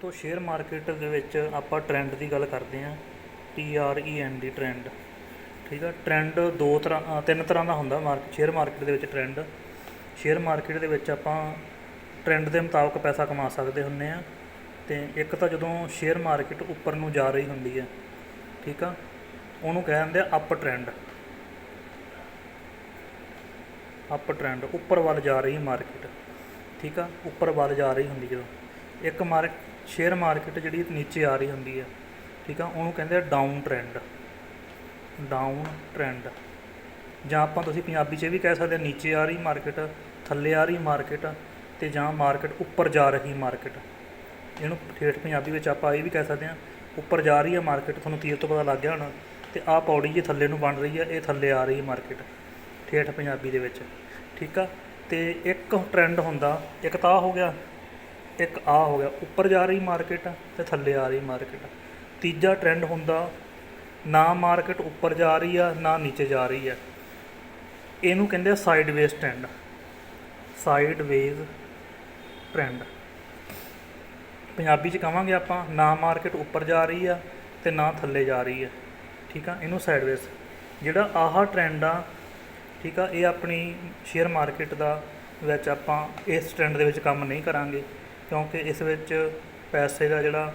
ਤੋਂ share market ਦੇ ਵਿੱਚ ਆਪਾਂ ਟ੍ਰੈਂਡ ਦੀ ਗੱਲ ਕਰਦੇ ਹਾਂ T R E N D trend. ਠੀਕ ਆ, ਟ੍ਰੈਂਡ ਦੋ ਤਰ੍ਹਾਂ ਤਿੰਨ ਤਰ੍ਹਾਂ ਦਾ ਹੁੰਦਾ ਮਾਰਕੀਟ ਸ਼ੇਅਰ ਮਾਰਕੀਟ ਦੇ ਵਿੱਚ ਟ੍ਰੈਂਡ। ਸ਼ੇਅਰ ਮਾਰਕੀਟ ਦੇ ਵਿੱਚ ਆਪਾਂ ਟ੍ਰੈਂਡ ਦੇ ਮੁਤਾਬਕ ਪੈਸਾ ਕਮਾ ਸਕਦੇ ਹੁੰਨੇ ਆ ਤੇ ਇੱਕ ਤਾਂ ਜਦੋਂ ਸ਼ੇਅਰ ਮਾਰਕੀਟ ਉੱਪਰ ਨੂੰ ਜਾ ਰਹੀ ਹੁੰਦੀ ਹੈ, ਠੀਕ ਆ, ਉਹਨੂੰ ਕਹਿ ਦਿੰਦੇ ਆ ਅਪ ਟ੍ਰੈਂਡ ਅਪ ਟ੍ਰੈਂਡ ਉੱਪਰ ਵੱਲ ਜਾ ਰਹੀ ਮਾਰਕੀਟ, ਠੀਕ ਆ, ਉੱਪਰ ਵੱਲ ਜਾ ਰਹੀ ਹੁੰਦੀ ਜਦੋਂ। ਇੱਕ ਮਾਰਕ ਸ਼ੇਅਰ ਮਾਰਕੀਟ ਜਿਹੜੀ ਨੀਚੇ ਆ ਰਹੀ ਹੁੰਦੀ ਹੈ ਠੀਕ ਆ, ਉਹਨੂੰ ਕਹਿੰਦੇ ਆ ਡਾਊਨ ਟ੍ਰੈਂਡ ਡਾਊਨ ਟ੍ਰੈਂਡ ਜਾਂ ਆਪਾਂ ਤੁਸੀਂ ਪੰਜਾਬੀ 'ਚ ਇਹ ਵੀ ਕਹਿ ਸਕਦੇ ਆ, ਨੀਚੇ ਆ ਰਹੀ ਮਾਰਕੀਟ ਥੱਲੇ ਆ ਰਹੀ ਮਾਰਕੀਟ ਤੇ ਜਾਂ ਮਾਰਕੀਟ ਉੱਪਰ ਜਾ ਰਹੀ ਮਾਰਕੀਟ ਇਹਨੂੰ ਠੇਠ ਪੰਜਾਬੀ ਵਿੱਚ ਆਪਾਂ ਇਹ ਵੀ ਕਹਿ ਸਕਦੇ ਆ, ਉੱਪਰ ਜਾ ਰਹੀ ਹੈ ਮਾਰਕੀਟ ਤੁਹਾਨੂੰ ਤੀਰ ਤੋਂ ਪਤਾ ਲੱਗ ਗਿਆ ਹੋਣਾ, ਤੇ ਆਹ ਪੌੜੀ ਜੇ ਥੱਲੇ ਨੂੰ ਬਣ ਰਹੀ ਹੈ ਇਹ ਥੱਲੇ ਆ ਰਹੀ ਹੈ ਮਾਰਕੀਟ ਠੇਠ ਪੰਜਾਬੀ ਦੇ ਵਿੱਚ, ਠੀਕ ਆ, ਤੇ ਇੱਕ ਟ੍ਰੈਂਡ ਹੁੰਦਾ, ਇੱਕ ਤਾਂ ਆਹ ਹੋ ਗਿਆ ਇੱਕ ਆ ਹੋ ਗਿਆ, ਉੱਪਰ ਜਾ ਰਹੀ ਮਾਰਕੀਟ ਤੇ ਥੱਲੇ ਆ ਰਹੀ ਮਾਰਕੀਟ ਤੀਜਾ ਟ੍ਰੈਂਡ ਹੁੰਦਾ, ਨਾ ਮਾਰਕੀਟ ਉੱਪਰ ਜਾ ਰਹੀ ਆ, ਨਾ ਨੀਚੇ ਜਾ ਰਹੀ ਆ। ਇਹਨੂੰ ਕਹਿੰਦੇ ਆ sideways trend sideways trend Punjabi ਚ ਕਹਾਂਗੇ ਆਪਾਂ, ਨਾ ਮਾਰਕੀਟ ਉੱਪਰ ਜਾ ਰਹੀ ਆ ਤੇ ਨਾ ਥੱਲੇ ਜਾ ਰਹੀ ਆ। ਠੀਕ ਆ? ਇਹਨੂੰ ਸਾਈਡਵੇਜ਼ ਜਿਹੜਾ ਆਹ ਟ੍ਰੈਂਡ ਆ, ਠੀਕ ਆ, ਇਹ ਆਪਣੀ ਸ਼ੇਅਰ ਮਾਰਕੀਟ ਦਾ ਵਿੱਚ ਆਪਾਂ ਇਸ ਟ੍ਰੈਂਡ ਦੇ ਵਿੱਚ ਕੰਮ ਨਹੀਂ ਕਰਾਂਗੇ। ਕਿਉਂਕਿ ਇਸ ਵਿੱਚ ਪੈਸੇ ਦਾ ਜਿਹੜਾ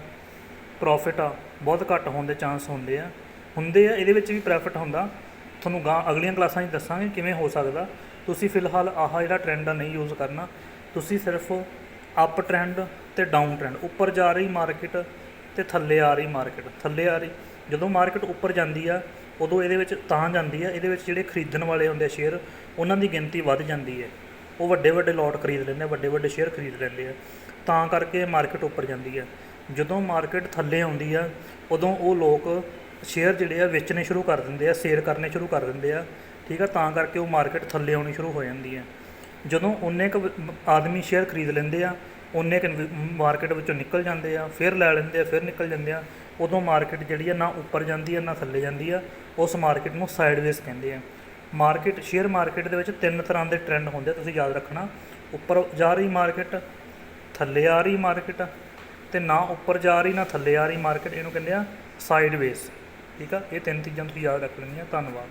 ਪ੍ਰੋਫਿਟ ਆ, ਬਹੁਤ ਘੱਟ ਹੋਣ ਦੇ ਚਾਂਸ ਹੁੰਦੇ ਆ। ਹੁੰਦੇ ਆ, ਇਹਦੇ ਵਿੱਚ ਵੀ ਪ੍ਰੋਫਿਟ ਹੁੰਦਾ। ਤੁਹਾਨੂੰ ਗਾਂ ਅਗਲੀਆਂ ਕਲਾਸਾਂ 'ਚ ਦੱਸਾਂਗੇ ਕਿਵੇਂ ਹੋ ਸਕਦਾ। ਤੁਸੀਂ ਫਿਲਹਾਲ ਆਹ ਜਿਹੜਾ ਟ੍ਰੈਂਡ ਆ ਨਹੀਂ ਯੂਜ਼ ਕਰਨਾ। ਤੁਸੀਂ ਸਿਰਫ ਅਪ ਟ੍ਰੈਂਡ ਤੇ ਡਾਊਨ ਟ੍ਰੈਂਡ ਉੱਪਰ ਜਾ ਰਹੀ ਮਾਰਕੀਟ ਤੇ ਥੱਲੇ ਆ ਰਹੀ ਮਾਰਕੀਟ ਥੱਲੇ ਆ ਰਹੀ। ਜਦੋਂ ਮਾਰਕੀਟ ਉੱਪਰ ਜਾਂਦੀ ਆ, ਉਦੋਂ ਇਹਦੇ ਵਿੱਚ ਤਾਂ ਜਾਂਦੀ ਆ, ਇਹਦੇ ਵਿੱਚ ਜਿਹੜੇ ਖਰੀਦਣ ਵਾਲੇ ਹੁੰਦੇ ਆ ਸ਼ੇਅਰ ਉਹਨਾਂ ਦੀ ਗਿਣਤੀ ਵੱਧ ਜਾਂਦੀ ਹੈ। ਉਹ ਵੱਡੇ ਵੱਡੇ ਲੋਟ ਖਰੀਦ ਲੈਂਦੇ ਆ, ਵੱਡੇ ਵੱਡੇ ਸ਼ੇਅਰ ਖਰੀਦ ਲੈਂਦੇ ਆ। ਤਾਂ ਕਰਕੇ ਮਾਰਕੀਟ ਉੱਪਰ ਜਾਂਦੀ ਆ। ਜਦੋਂ ਮਾਰਕੀਟ ਥੱਲੇ ਆਉਂਦੀ ਆ, ਉਦੋਂ ਉਹ ਲੋਕ ਸ਼ੇਅਰ ਜਿਹੜੇ ਆ ਵੇਚਣੇ ਸ਼ੁਰੂ ਕਰ ਦਿੰਦੇ ਆ, ਸੇਲ ਕਰਨੇ ਸ਼ੁਰੂ ਕਰ ਦਿੰਦੇ ਆ, ਠੀਕ ਆ? ਤਾਂ ਕਰਕੇ ਉਹ ਮਾਰਕੀਟ ਥੱਲੇ ਆਉਣੀ ਸ਼ੁਰੂ ਹੋ ਜਾਂਦੀ ਆ। ਜਦੋਂ ਉਹਨੇ ਕੁ ਆਦਮੀ ਸ਼ੇਅਰ ਖਰੀਦ ਲੈਂਦੇ ਆ ਉਹਨੇ ਮਾਰਕੀਟ ਵਿੱਚੋਂ ਨਿਕਲ ਜਾਂਦੇ ਆ, ਫਿਰ ਲੈ ਲੈਂਦੇ ਆ, ਫਿਰ ਨਿਕਲ ਜਾਂਦੇ ਆ, ਉਦੋਂ ਮਾਰਕੀਟ ਜਿਹੜੀ ਆ ਨਾ ਉੱਪਰ ਜਾਂਦੀ ਆ, ਨਾ ਥੱਲੇ ਜਾਂਦੀ ਆ, ਉਸ ਮਾਰਕੀਟ ਨੂੰ ਸਾਈਡਵੇਜ਼ ਕਹਿੰਦੇ ਆ। ਮਾਰਕੀਟ ਸ਼ੇਅਰ ਮਾਰਕੀਟ ਦੇ ਵਿੱਚ ਤਿੰਨ ਤਰ੍ਹਾਂ ਦੇ ਟ੍ਰੈਂਡ ਹੁੰਦੇ ਆ, ਤੁਸੀਂ ਯਾਦ ਰੱਖਣਾ। ਉੱਪਰ ਜਾ ਰਹੀ ਮਾਰਕੀਟ ਥੱਲੇ ਆ ਰਹੀ ਮਾਰਕੀਟ ਤੇ ਨਾ ਉੱਪਰ ਜਾ ਰਹੀ ਨਾ ਥੱਲੇ ਆ ਰਹੀ ਮਾਰਕੀਟ ਇਹਨੂੰ ਕਹਿੰਦੇ ਆ ਸਾਈਡਵੇਜ਼ ਠੀਕ ਆ? ਇਹ ਤਿੰਨ ਚੀਜ਼ਾਂ ਤੁਸੀਂ ਯਾਦ ਰੱਖ ਲੈਣੀਆਂ। ਧੰਨਵਾਦ।